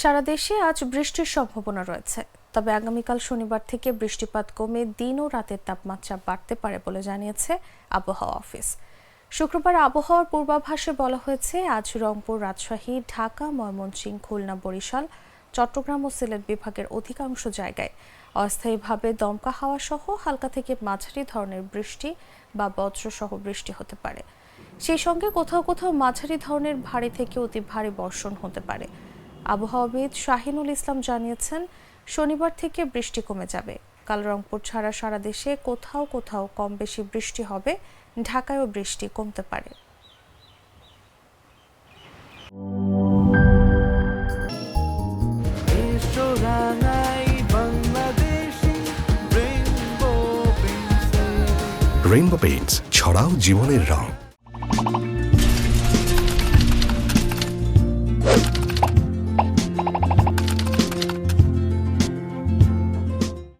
সারা দেশে আজ বৃষ্টির সম্ভাবনা রয়েছে। তবে আগামীকাল শনিবার থেকে বৃষ্টিপাত কমে দিন ও রাতের তাপমাত্রা বাড়তে পারে বলে জানিয়েছে আবহাওয়া অফিস। শুক্রবার আবহাওয়ার পূর্বাভাসে বলা হয়েছে, আজ রংপুর, রাজশাহী, ঢাকা, ময়মনসিংহ, খুলনা, বরিশাল, চট্টগ্রাম ও সিলেট বিভাগের অধিকাংশ জায়গায় অস্থায়ীভাবে দমকা হাওয়া সহ হালকা থেকে মাঝারি ধরনের বৃষ্টি বা বজ্রসহ বৃষ্টি হতে পারে। সেই সঙ্গে কোথাও কোথাও মাঝারি ধরনের ভারী থেকে অতি ভারী বর্ষণ হতে পারে। আবহাওয়াবিদ শাহিনুল ইসলাম জানিয়েছেন, শনিবার থেকে বৃষ্টি কমে যাবে। কাল রংপুর ছাড়া সারা দেশে কোথাও কোথাও কম বেশি বৃষ্টি হবে, ঢাকায়ও বৃষ্টি কমতে পারে। রেইনবো পেইন্টস ছড়াও জীবনের রং।